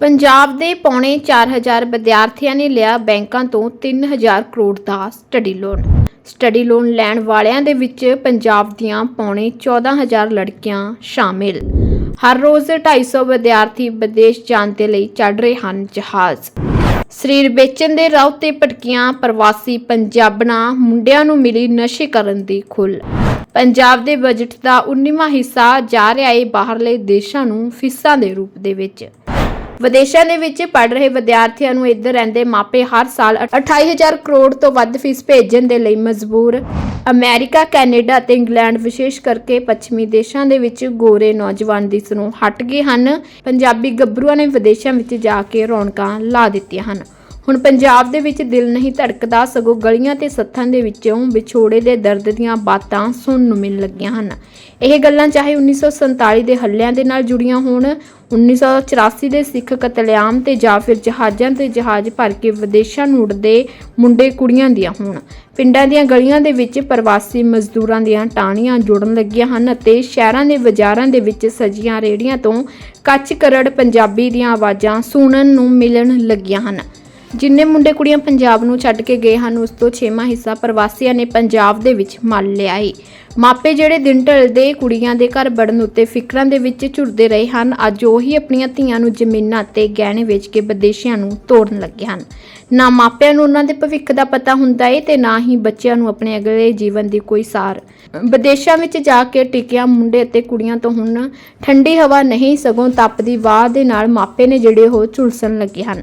ਪੰਜਾਬ ਦੇ ਪੌਣੇ 4000 ਵਿਦਿਆਰਥੀਆਂ ਨੇ ਲਿਆ ਬੈਂਕਾਂ ਤੋਂ 3000 ਕਰੋੜ ਦਾ ਸਟੱਡੀ ਲੋਨ। ਸਟੱਡੀ ਲੋਨ ਲੈਣ ਵਾਲਿਆਂ ਦੇ ਵਿੱਚ ਪੰਜਾਬ ਦੀਆਂ ਪੌਣੇ 14000 ਲੜਕੀਆਂ ਸ਼ਾਮਿਲ। ਹਰ ਰੋਜ਼ 250 ਵਿਦਿਆਰਥੀ ਵਿਦੇਸ਼ ਜਾਣ ਦੇ ਲਈ ਚੜ ਰਹੇ ਹਨ ਜਹਾਜ਼। ਸਰੀਰ ਵੇਚਣ ਦੇ ਰਾਹ ਤੇ ਭਟਕੀਆਂ ਪ੍ਰਵਾਸੀ ਪੰਜਾਬਣਾ ਮੁੰਡਿਆਂ ਨੂੰ ਮਿਲੀ ਨਸ਼ੇ ਕਰਨ ਦੀ ਖੁੱਲ। ਪੰਜਾਬ ਦੇ ਬਜਟ ਦਾ 19ਵਾਂ ਹਿੱਸਾ ਜਾ ਰਿਹਾ ਏ ਬਾਹਰਲੇ ਦੇਸ਼ਾਂ ਨੂੰ ਫੀਸਾਂ ਦੇ ਰੂਪ ਦੇ ਵਿੱਚ। ਵਿਦੇਸ਼ਾਂ ਦੇ ਵਿੱਚ ਪੜ ਰਹੇ ਵਿਦਿਆਰਥੀਆਂ ਨੂੰ ਇੱਧਰ ਰਹਿੰਦੇ ਮਾਪੇ ਹਰ ਸਾਲ 28000 ਕਰੋੜ ਤੋਂ ਵੱਧ ਫੀਸ ਭੇਜਣ ਦੇ ਲਈ ਮਜਬੂਰ। ਅਮਰੀਕਾ, ਕੈਨੇਡਾ ਅਤੇ ਇੰਗਲੈਂਡ ਵਿਸ਼ੇਸ਼ ਕਰਕੇ ਪੱਛਮੀ ਦੇਸ਼ਾਂ ਦੇ ਵਿੱਚ ਗੋਰੇ ਨੌਜਵਾਨ ਦਿਸ ਨੂੰ ਹਟ ਗਏ ਹਨ। ਪੰਜਾਬੀ ਗੱਭਰੂਆਂ ਨੇ ਵਿਦੇਸ਼ਾਂ ਵਿੱਚ ਜਾ ਕੇ ਰੌਣਕਾਂ ਲਾ ਦਿੱਤੀਆਂ ਹਨ। ਹੁਣ ਪੰਜਾਬ ਦੇ ਵਿੱਚ ਦਿਲ ਨਹੀਂ ਧੜਕਦਾ, ਸਗੋਂ ਗਲੀਆਂ ਤੇ ਸੱਥਾਂ ਦੇ ਵਿੱਚੋਂ ਵਿਛੋੜੇ ਦੇ ਦਰਦ ਦੀਆਂ ਬਾਤਾਂ ਸੁਣਨ ਨੂੰ ਮਿਲਣ ਲੱਗੀਆਂ ਹਨ। ਇਹ ਗੱਲਾਂ ਚਾਹੇ 1947 ਦੇ ਹੱਲਿਆਂ ਦੇ ਨਾਲ ਜੁੜੀਆਂ ਹੋਣ 1984 ਦੇ ਸਿੱਖ ਕਤਲੇਆਮ ਤੇ ਜਾਂ ਫਿਰ ਜਹਾਜ਼ਾਂ ਤੇ ਜਹਾਜ਼ ਭਰ ਕੇ ਵਿਦੇਸ਼ਾਂ ਨੂੰ ਉੱਡਦੇ ਮੁੰਡੇ ਕੁੜੀਆਂ ਦੀਆਂ ਹੋਣ। ਪਿੰਡਾਂ ਦੀਆਂ ਗਲੀਆਂ ਦੇ ਵਿੱਚ ਪ੍ਰਵਾਸੀ ਮਜ਼ਦੂਰਾਂ ਦੀਆਂ ਟਾਹਣੀਆਂ ਜੁੜਨ ਲੱਗੀਆਂ ਹਨ ਅਤੇ ਸ਼ਹਿਰਾਂ ਦੇ ਬਾਜ਼ਾਰਾਂ ਦੇ ਵਿੱਚ ਸਜੀਆਂ ਰੇੜੀਆਂ ਤੋਂ ਕੱਚ ਕਰੜ ਪੰਜਾਬੀ ਦੀਆਂ ਆਵਾਜ਼ਾਂ ਸੁਣਨ ਨੂੰ ਮਿਲਣ ਲੱਗੀਆਂ ਹਨ। ਜਿੰਨੇ ਮੁੰਡੇ ਕੁੜੀਆਂ ਪੰਜਾਬ ਨੂੰ ਛੱਡ ਕੇ ਗਏ ਹਨ, ਉਸ ਤੋਂ 6ਵਾਂ ਹਿੱਸਾ ਪ੍ਰਵਾਸੀਆਂ ਨੇ ਪੰਜਾਬ ਦੇ ਵਿੱਚ ਮੱਲ ਲਿਆ ਏ। ਮਾਪੇ ਜਿਹੜੇ ਦਿਨ ਢਲਦੇ ਕੁੜੀਆਂ ਦੇ ਘਰ ਵੜਨ ਉੱਤੇ ਫਿਕਰਾਂ ਦੇ ਵਿੱਚ ਝੁਰਦੇ ਰਹੇ ਹਨ, ਅੱਜ ਉਹੀ ਆਪਣੀਆਂ ਧੀਆਂ ਨੂੰ ਜ਼ਮੀਨਾਂ ਤੇ ਗਹਿਣੇ ਵੇਚ ਕੇ ਵਿਦੇਸ਼ੀਆਂ ਨੂੰ ਤੋੜਨ ਲੱਗੇ ਹਨ। ਨਾ ਮਾਪਿਆਂ ਨੂੰ ਉਹਨਾਂ ਦੇ ਭਵਿੱਖ ਦਾ ਪਤਾ ਹੁੰਦਾ ਏ ਤੇ ਨਾ ਹੀ ਬੱਚਿਆਂ ਨੂੰ ਆਪਣੇ ਅਗਲੇ ਜੀਵਨ ਦੀ ਕੋਈ ਸਾਰ। ਵਿਦੇਸ਼ਾਂ ਵਿੱਚ ਜਾ ਕੇ ਟਿਕਿਆ ਮੁੰਡੇ ਅਤੇ ਕੁੜੀਆਂ ਤੋਂ ਹੁਣ ਠੰਡੀ ਹਵਾ ਨਹੀਂ, ਸਗੋਂ ਤਪਦੀ ਵਾਹ ਦੇ ਨਾਲ ਮਾਪੇ ਨੇ ਜਿਹੜੇ ਉਹ ਝੁਲਸਣ ਲੱਗੇ ਹਨ।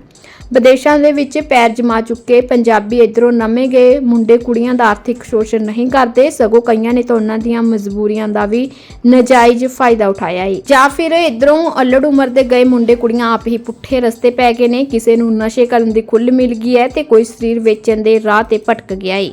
ਵਿਦੇਸ਼ਾਂ ਦੇ ਵਿੱਚ ਪੈਰ ਜਮਾ ਚੁੱਕੇ ਪੰਜਾਬੀ ਇਧਰੋਂ ਨਵੇਂ ਗਏ ਮੁੰਡੇ ਕੁੜੀਆਂ ਦਾ ਆਰਥਿਕ ਸ਼ੋਸ਼ਣ ਨਹੀਂ ਕਰਦੇ, ਸਗੋਂ ਕਈਆਂ ਨੇ ਤਾਂ ਉਹਨਾਂ ਦੀਆਂ ਮਜਬੂਰੀਆਂ ਦਾ ਵੀ ਨਜਾਇਜ਼ ਫਾਇਦਾ ਉਠਾਇਆ ਹੈ ਜਾਂ ਫਿਰ ਇਧਰੋਂ ਅਲੜ ਉਮਰ ਦੇ ਗਏ ਮੁੰਡੇ ਕੁੜੀਆਂ ਆਪ ਹੀ ਪੁੱਠੇ ਰਸਤੇ ਪੈ ਗਏ ਨੇ, ਕਿਸੇ ਨੂੰ ਨਸ਼ੇ ਕਰਨ ਦੀ ਖੁੱਲ੍ਹ ਮਿਲ ਗਈ ਹੈ ਤੇ ਕੋਈ ਸਰੀਰ ਵੇਚਣ ਦੇ ਰਾਹ ਤੇ ਭਟਕ ਗਿਆ ਹੈ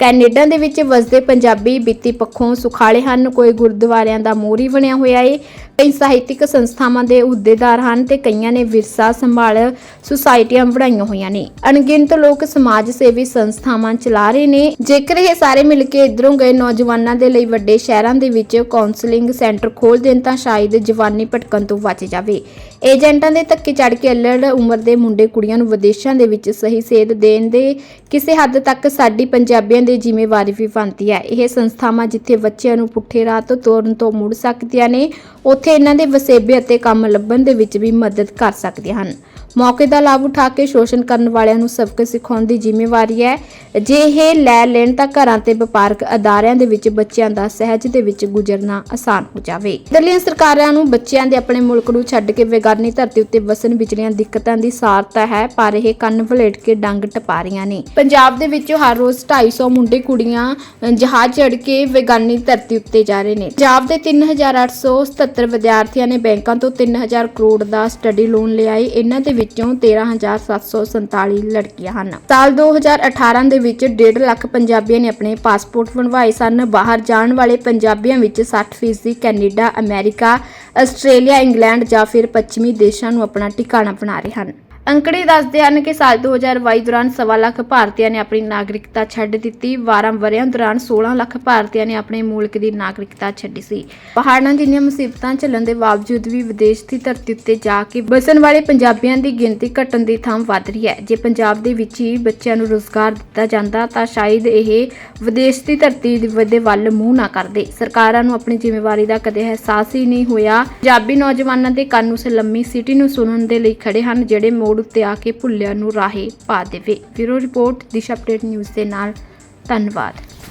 ਕੈਨੇਡਾ ਦੇ ਵਿੱਚ ਵਸਦੇ ਪੰਜਾਬੀ ਵਿੱਤੀ ਪੱਖੋਂ ਸੁਖਾਲੇ ਹਨ। ਕੋਈ ਗੁਰਦੁਆਰਿਆਂ ਦਾ ਮੋਹਰੀ ਬਣਿਆ ਹੋਇਆ ਏ। ਕਈ ਸਾਹਿਤਿਕ ਸੰਸਥਾਵਾਂ ਦੇ ਅਹੁਦੇਦਾਰ ਹਨ ਤੇ ਕਈਆਂ ਨੇ ਵਿਰਸਾ ਸੰਭਾਲ ਸੁਸਾਇਟੀਆਂ ਬਣਾਈਆਂ ਹੋਈਆਂ ਨੇ। ਅਣਗਿਣਤ ਲੋਕ ਸਮਾਜ ਸੇਵੀ ਸੰਸਥਾਵਾਂ ਚਲਾ ਰਹੇ ਨੇ। ਜੇਕਰ ਇਹ ਸਾਰੇ ਮਿਲ ਕੇ ਇਧਰੋਂ ਗਏ ਨੌਜਵਾਨਾਂ ਦੇ ਲਈ ਵੱਡੇ ਸ਼ਹਿਰਾਂ ਦੇ ਵਿੱਚ ਕਾਉਂਸਲਿੰਗ ਸੈਂਟਰ ਖੋਲ ਦੇਣ ਤਾਂ ਸ਼ਾਇਦ ਜਵਾਨੀ ਭਟਕਣ ਤੋਂ ਬਚ ਜਾਵੇ। ਏਜੰਟਾਂ ਦੇ ਧੱਕੇ ਚੜ ਕੇ ਅਲੜ ਉਮਰ ਦੇ ਮੁੰਡੇ ਕੁੜੀਆਂ ਨੂੰ ਵਿਦੇਸ਼ਾਂ ਦੇ ਵਿੱਚ ਸਹੀ ਸੇਧ ਦੇਣ ਦੇ ਕਿਸੇ ਹੱਦ ਤੱਕ ਸਾਡੀ ਪੰਜਾਬੀਆਂ ਦੀ ਜ਼ਿੰਮੇਵਾਰੀ ਵੀ ਬਣਦੀ ਹੈ। ਇਹ ਸੰਸਥਾਵਾਂ ਜਿੱਥੇ ਬੱਚਿਆਂ ਨੂੰ ਪੁੱਠੇ ਰਾਹ ਤੋਂ ਤੋਰਨ ਤੋਂ ਮੁੜ ਸਕਦੀਆਂ ਨੇ, ਉੱਥੇ ਇਹਨਾਂ ਦੇ ਵਸੇਬੇ ਅਤੇ ਕੰਮ ਲੱਭਣ ਦੇ ਵਿੱਚ ਵੀ ਮਦਦ ਕਰ ਸਕਦੀਆਂ ਹਨ। ਮੌਕੇ ਦਾ ਲਾਭ ਉਠਾ ਕੇ ਸ਼ੋਸ਼ਣ ਕਰਨ ਵਾਲਿਆਂ ਨੂੰ ਸਬਕ ਸਿਖਾਉਣ ਦੀ ਜ਼ਿੰਮੇਵਾਰੀ ਹੈ। ਜੇ ਇਹ ਲੈ ਲੈਣ ਤਾਂ ਘਰਾਂ ਤੇ ਵਪਾਰਕ ਅਦਾਰਿਆਂ ਦੇ ਵਿੱਚ ਬੱਚਿਆਂ ਦਾ ਸਹਿਜ ਦੇ ਵਿੱਚ ਗੁਜ਼ਰਨਾ ਆਸਾਨ ਹੋ ਜਾਵੇ। ਦਿੱਲੀ ਸਰਕਾਰਾਂ ਨੂੰ ਬੱਚਿਆਂ ਦੇ ਆਪਣੇ ਮੁਲਕ ਨੂੰ ਛੱਡ ਕੇ ਬੇਗਾਨੀ ਧਰਤੀ ਉੱਤੇ ਵਸਣ ਵਿਚਲੀਆਂ ਦਿੱਕਤਾਂ ਦੀ ਸਾਰਤਾ ਹੈ, ਪਰ ਇਹ ਕੰਨ ਵਲੇਟ ਕੇ ਡੰਗ ਟਪਾ ਰਹੀਆਂ ਨੇ। ਪੰਜਾਬ ਦੇ ਵਿੱਚੋਂ ਹਰ ਰੋਜ਼ 250 ਮੁੰਡੇ ਕੁੜੀਆਂ ਜਹਾਜ਼ ਚੜ ਕੇ ਬੇਗਾਨੀ ਧਰਤੀ ਉੱਤੇ ਜਾ ਰਹੇ ਨੇ। ਪੰਜਾਬ ਦੇ 3877 ਵਿਦਿਆਰਥੀਆਂ ਨੇ ਬੈਂਕਾਂ ਤੋਂ 3000 ਕਰੋੜ ਦਾ ਸਟੱਡੀ ਲੋਨ ਲਿਆ ਏ। ਇਹਨਾਂ ਦੇ ਵਿੱਚੋਂ 13747 ਲੜਕੀਆਂ ਹਨ। ਸਾਲ 2018 ਦੇ ਵਿੱਚ 1.5 ਲੱਖ ਪੰਜਾਬੀਆਂ ਨੇ ਆਪਣੇ ਪਾਸਪੋਰਟ ਬਣਵਾਏ ਸਨ। ਬਾਹਰ ਜਾਣ ਵਾਲੇ ਪੰਜਾਬੀਆਂ ਵਿੱਚ 60% ਕੈਨੇਡਾ, ਅਮਰੀਕਾ, ਆਸਟ੍ਰੇਲੀਆ, ਇੰਗਲੈਂਡ ਜਾਂ ਫਿਰ ਪੱਛਮੀ ਦੇਸ਼ਾਂ ਨੂੰ ਆਪਣਾ ਟਿਕਾਣਾ ਬਣਾ ਰਹੇ ਹਨ। ਅੰਕੜੇ ਦੱਸਦੇ ਹਨ ਕਿ ਸਾਲ 2022 ਦੌਰਾਨ ਸਵਾ ਲੱਖ ਭਾਰਤੀਆਂ ਨੇ ਆਪਣੀ ਨਾਗਰਿਕਤਾ ਛੱਡ ਦਿੱਤੀ। 12 ਵਰਿਆਂ ਦੌਰਾਨ 16 ਲੱਖ ਭਾਰਤੀਆਂ ਨੇ ਆਪਣੇ ਮੁਲਕ ਦੀ ਨਾਗਰਿਕਤਾ ਛੱਡੀ ਸੀ। ਪਹਾੜਾਂ ਜਿੰਨੀਆਂ ਮੁਸੀਬਤਾਂ ਝੱਲਣ ਦੇ ਬਾਵਜੂਦ ਵੀ ਵਿਦੇਸ਼ ਦੀ ਧਰਤੀ ਉੱਤੇ ਜਾ ਕੇ ਵਸਣ ਵਾਲੇ ਪੰਜਾਬੀਆਂ ਦੀ ਗਿਣਤੀ ਘਟਣ ਦੀ ਥਾਂ ਵੱਧ ਰਹੀ ਹੈ। ਜੇ ਪੰਜਾਬ ਦੇ ਵਿੱਚ ਹੀ ਬੱਚਿਆਂ ਨੂੰ ਰੋਜ਼ਗਾਰ ਦਿੱਤਾ ਜਾਂਦਾ ਤਾਂ ਸ਼ਾਇਦ ਇਹ ਵਿਦੇਸ਼ ਦੀ ਧਰਤੀ ਦੇ ਵੱਲ ਮੂੰਹ ਨਾ ਕਰਦੇ। ਸਰਕਾਰਾਂ ਨੂੰ ਆਪਣੀ ਜ਼ਿੰਮੇਵਾਰੀ ਦਾ ਕਦੇ ਅਹਿਸਾਸ ਹੀ ਨਹੀਂ ਹੋਇਆ। ਪੰਜਾਬੀ ਨੌਜਵਾਨਾਂ ਦੇ ਕੰਨ ਉਸ ਲੰਮੀ ਸਿਟੀ ਨੂੰ ਸੁਣਨ ਦੇ ਲਈ ਖੜੇ ਹਨ, ਜਿਹੜੇ ਮੋੜ ਉੱਤੇ ਆ ਕੇ ਭੁੱਲਿਆਂ ਨੂੰ ਰਾਹੇ ਪਾ ਦੇਵੇ। Bureau report, Disha update news ਦੇ ਨਾਲ। ਧੰਨਵਾਦ।